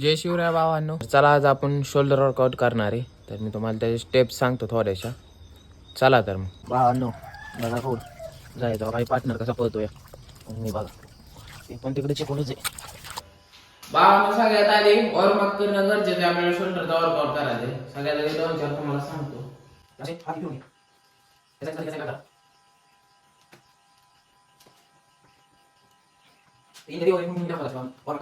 जय शिवराय भावांनो. चला आज आपण शोल्डर वर्कआउट करणार आहे. तर मी तुम्हाला त्याचे स्टेप्स सांगतो थोड्याशा. चला तर मग. भावांनो बघा हो जायचं काही पार्टनर कसा पळतोय. मी बघा. ते पण तिकडे चिकूनच आहे. भावांनो सगळ्यात आधी वॉर्मअप करणं गरजेचं आहे. आपल्याला शोल्डरचा वर्कआउट करायचं सगळ्यात आधी दोन चार तुम्हाला सांगतो. असे हात घेऊन ये. त्याचा खाली कसा करा? तीन जरी वर घेऊन टाकायचं, वर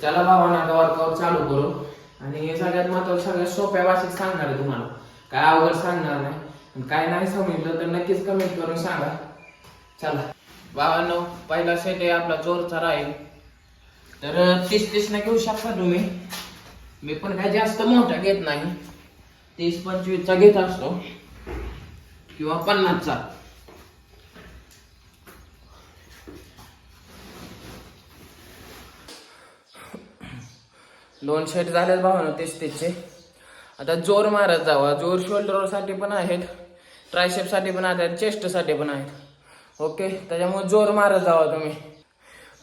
त्याला भावानं वर्कआउट चालू करू. आणि हे सगळ्यात महत्वाचं सगळ्यात सोप्या भाषेत सांगणार आहे तुम्हाला. काय अवघड सांगणार नाही. काय नाही समजलं तर नक्कीच कमेंट करून सांगा. चला. बाबांनो पहिला सेट आहे आपला जोरचा राहील. तर तीस तीस ना घेऊ शकता तुम्ही. मी पण काय जास्त मोठा घेत नाही. तीस पंचवीसचा घेत असतो. किंवा पन्नासचा. दोन शेट झालेत भावानं तेच तेचे. आता जोर मारत जावा. जोर शोल्डरसाठी पण आहेत. ट्रायशेपसाठी पण आहेत चेस्टसाठी पण आहेत. ओके त्याच्यामुळे जोर मारत जावा तुम्ही.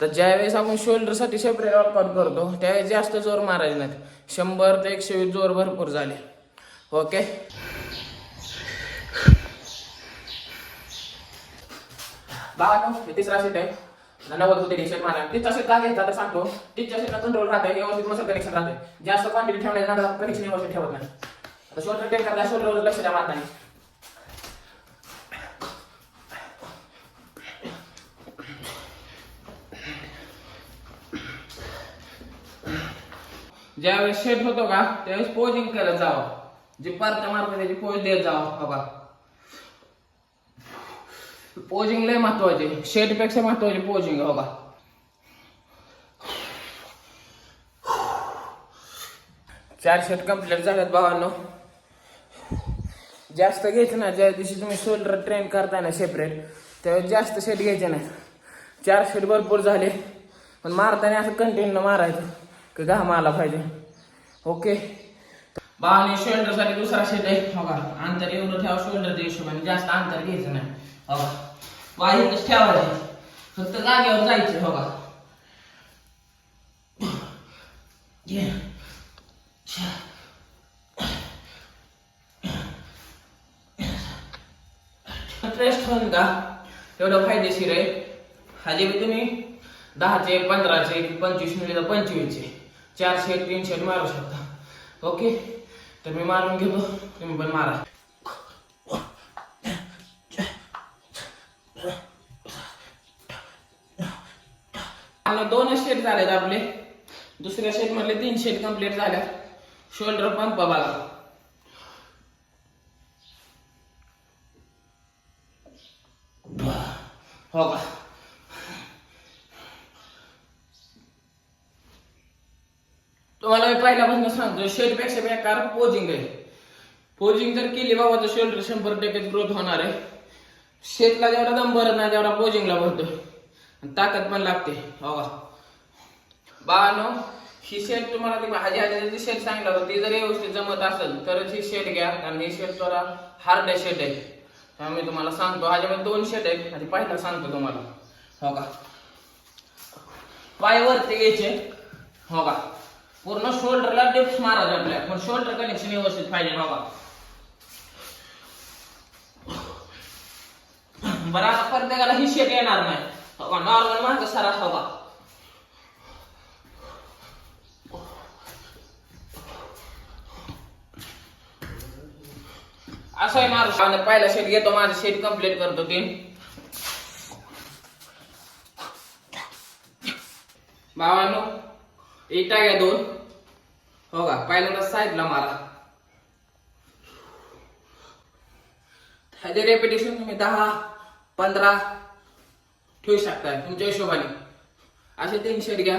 तर ज्यावेळेस आपण शोल्डरसाठी सेपरेट वर्कआउट करतो त्यावेळेस जास्त जोर मारायचे नाहीत. शंभर ते एकशे वीस जोर भरपूर झाले. ओके बाबा तिसरा सीट आहे. नव्वद होते टी शर्ट मारा तिथचा सेट का घ्यायचा तर सांगतो. तिथच्या सेटला कंट्रोल राहते व्यवस्थित मसल कनेक्शन राहते. जास्त क्वांटिटी ठेवण्याचं ना कनेक्शन व्यवस्थित ठेवत नाही. आता शोल्डर टेक करता शोल्डरवर लक्ष द्या मारताना ज्यावेळेस शेट होतो का त्यावेळेस पोजिंग करत जावं. जे पार्ट मारतो त्याची पोज देत जावं हो पोजिंग लय महत्वाची शेटपेक्षा पोजिंग हो का चार शेट कंप्लीट झाल्यात भावांनो जास्त घ्यायचं ना ज्या दिवशी तुम्ही शोल्डर ट्रेन करताय ना सेपरेट त्यावेळेस जास्त शेट घ्यायचे नाही चार शेट भरपूर झाले पण मारताना असं कंटिन्यू मारायचं की घाम आला पाहिजे ओके बावनी शोल्डरसाठी दुसरा शेड आहे. हो का? अंतर एवढं ठेवा शोल्डरच्या हिशोबाने जास्त अंतर घ्यायचं नाही. हो का? वाईटच ठेवायचं फक्त जागेवर जायचं हो का? घे. होऊन का? एवढं फायदेशीर आहे. हाजे बी तुम्ही दहाचे पंधराचे पंचवीस मिनिट पंचवीसचे. चार तीनशे मारू शकता. ओके? तर मी मारून घेतो. तुम्ही पण मारा. आणि दोनच शेट झालेत आपले. दुसऱ्या शेट मधले तीन शेट कंप्लीट झाल्या शोल्डर पंप बघा हो का तुम्हाला मी पहिल्यापासून सांगतो शेटपेक्षा बेकार पोजिंग आहे. पोजिंग जर केली बाबा तर शोल्डर शंभर टक्केच ग्रोथ होणार आहे. शेतला जेवढा दम भरत नाही तेवढा पोजिंगला भरतो ताकद पण लागते हो बानो ही शेट तुम्हाला ती हाजी हाजी शेट सांगितलं होतं ती जर व्यवस्थित जमत असेल तरच ही शेट घ्या. कारण ही शेट थोडा हार्ड शेट आहे. त्यामुळे मी तुम्हाला सांगतो ह्याच्यामध्ये दोन शेट आहेत. आधी पहिला सांगतो तुम्हाला. हो का? पाय वरती घ्यायचे. हो का? पूर्ण शोल्डरला डिप्स मारायचे आपल्या पण शोल्डर कनेक्शन व्यवस्थित पाहिजे बाबा. बरं आता प्रत्येकाला ही शेट येणार नाही. नॉर्मल माझं सरास हो का असं आहे मारू आणि पहिला शेट घेतो माझं शेट कंप्लीट करतो ते. बाबांनो इटा घ्या दोन. हो का? पहिल्यांदा साईडला मारा ह्याचे रेपिटेशन तुम्ही दहा पंधरा ठेवू शकता तुमच्या हिशोबाने. असे तीन शेट घ्या.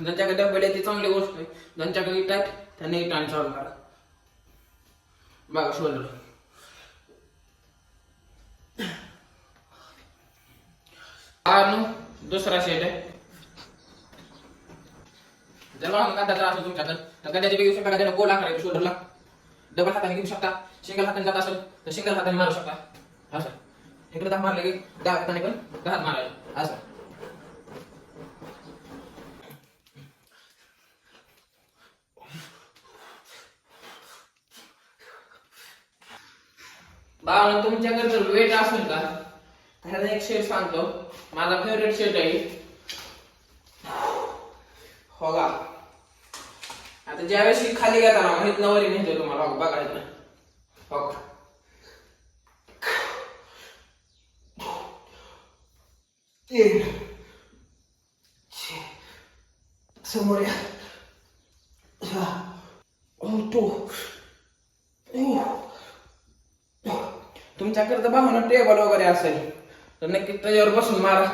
ज्यांच्याकडे डबल आहे ती चांगली गोष्ट आहे. ज्यांच्याकडे इट आहेत त्यांनी इटाने चालू करा. बघा शोल्डर हा दुसरा शेट आहे. जर लहान कांदा जर असेल तुमच्याकडे तर कांद्याच्या वेगळी शकता का त्याला गोल आकार शोल्डरला डबल हाताने घेऊ शकता. सिंगल हाताने जात असेल तर सिंगल हाताने मारू शकता. हा सर इकडे दहा मारले की दहा हाताने पण दहा हात हा सर बाबा तुमच्याकडे जर वेट असेल का तर एक शेट सांगतो. माझा फेवरेट शेट आहे हो का? आता ज्यावेळेस खाली घेताना माहीत नवरी नेतो तुम्हाला हो का, बघायचं हो का. तीन छे. समोर या. हो तुमच्याकडे भावना टेबल वगैरे असेल तर नक्की त्याच्यावर बसून मारा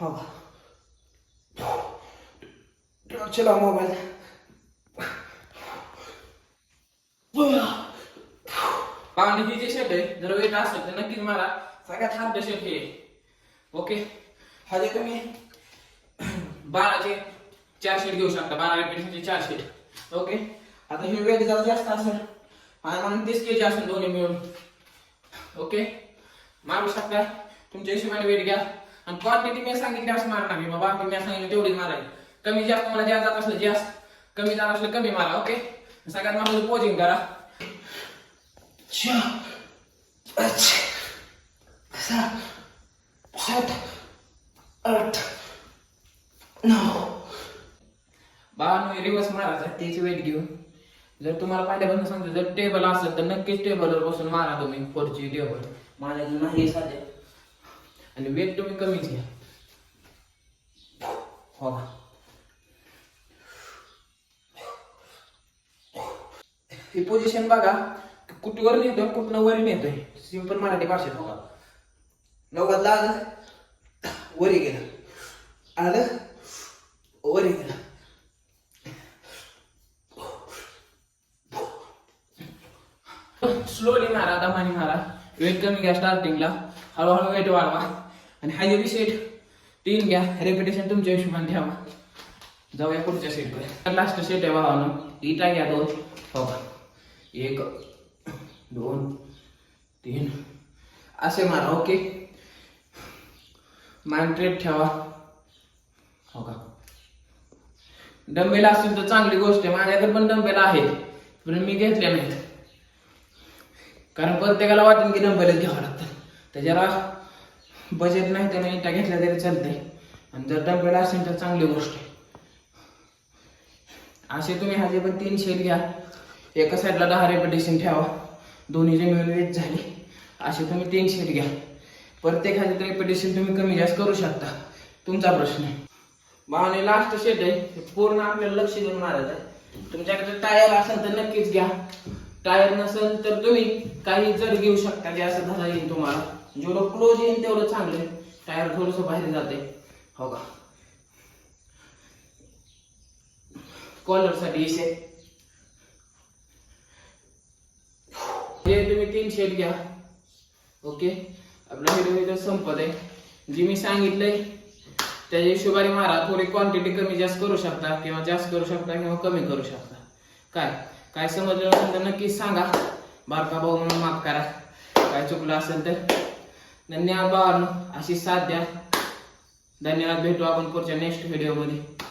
हो चला मोबाईल पाणी ही जे शेट आहे जर वेट असेल तर नक्कीच मारा सगळ्यात हार्ड शेट हे. ओके हा जे तुम्ही बाराचे चार शेट घेऊ शकता. बारा रेपिटेशनचे चार शेट ओके आता हे वेट जरा जास्त असेल आणि म्हणून तीस के जी असेल दोन्ही मिळून. ओके मारू शकता? तुमच्या हिशोबाने वेट घ्या. आणि क्वांटिटी मी सांगितली असं मारणार मी बाबा मी सांगितलं तेवढीच मारायची. कमी जास्त मला जास्त जात असलं जास्त. कमी जात असलं कमी मारा ओके सगळ्यात महत्वाचं पोजिंग करा सात आठ नऊ बावन्न रिवर्स मारायचा त्याची वेट घेऊन जर तुम्हाला पहिल्यापासून सांगतो जर टेबल असेल तर नक्कीच टेबलवर बसून मारा तुम्ही फोरची टेबल माझ्या नाही साध्या आणि वेट तुम्ही कमीच घ्या हो ही पोझिशन बघा कुठवर नेतोय कुठनं वर नेतोय. सिंपल मराठी भाषेत बघा. नवगातला आलं वरी गेलं. आलं वरी गेलं. स्लोली मारा दमानी मारा. वेट कमी घ्या स्टार्टिंगला हळूहळू वेट वाढवा. आणि हायवी सेट तीन घ्या. रेपिटेशन तुमच्या हिशोबाने ठेवा. जाऊया पुढच्या सेटवर लास्ट सेट आहे भावानं. इटा घ्या दोन हो का? एक दोन तीन. असे मारा ओके? माइंड्रेट ठेवा. हो का? डंबेल असतील तर चांगली गोष्ट आहे. माझ्याकडे पण डंबेला आहेत. पण मी घेतले नाहीत. कारण प्रत्येकाला वाटेल की डंबेलच घ्यावं लागतं. त्याच्याला बजेट नाही त्याने इटा घेतल्या तरी चालतंय. आणि जर डंबेला असेल तर चांगली गोष्ट आहे. असे तुम्ही हजे पण तीन शेल घ्या. एका साईडला दहा रेपिटेशन ठेवा. दोन्हीचे मिळून वेट झाली. असे तुम्ही तीन शीट घ्या. प्रत्येक ह्याचे रेपिटेशन तुम्ही कमी जास्त करू शकता. तुमचा प्रश्न आहे. भावने लास्ट शेट आहे. हे पूर्ण आपल्याला लक्ष देऊन मारायचं आहे. तुमच्याकडे टायर असेल तर नक्कीच घ्या. टायर नसेल तर तुम्ही काही जड घेऊ शकता. जे असं धरा येईल तुम्हाला. जेवढं क्लोज येईल तेवढं चांगलं आहे. टायर थोडंसं बाहेर जाते हो का? कॉलरसाठी साठी इशे हे तुम्ही तीन शेड घ्या. ओके? आपला व्हिडिओ इथं संपत आहे. जे मी सांगितलंय त्याच्या हिशोबाने मारा. थोडी क्वांटिटी कमी जास्त करू शकता किंवा जास्त करू शकता किंवा कमी करू शकता. काय? काय समजलं नसेल तर नक्कीच सांगा. बारका भाऊ म्हणून माफ करा. काय चुकलं असेल तर? धन्यवाद बाबा अशी साथ द्या. धन्यवाद. भेटू आपण पुढच्या नेक्स्ट व्हिडिओमध्ये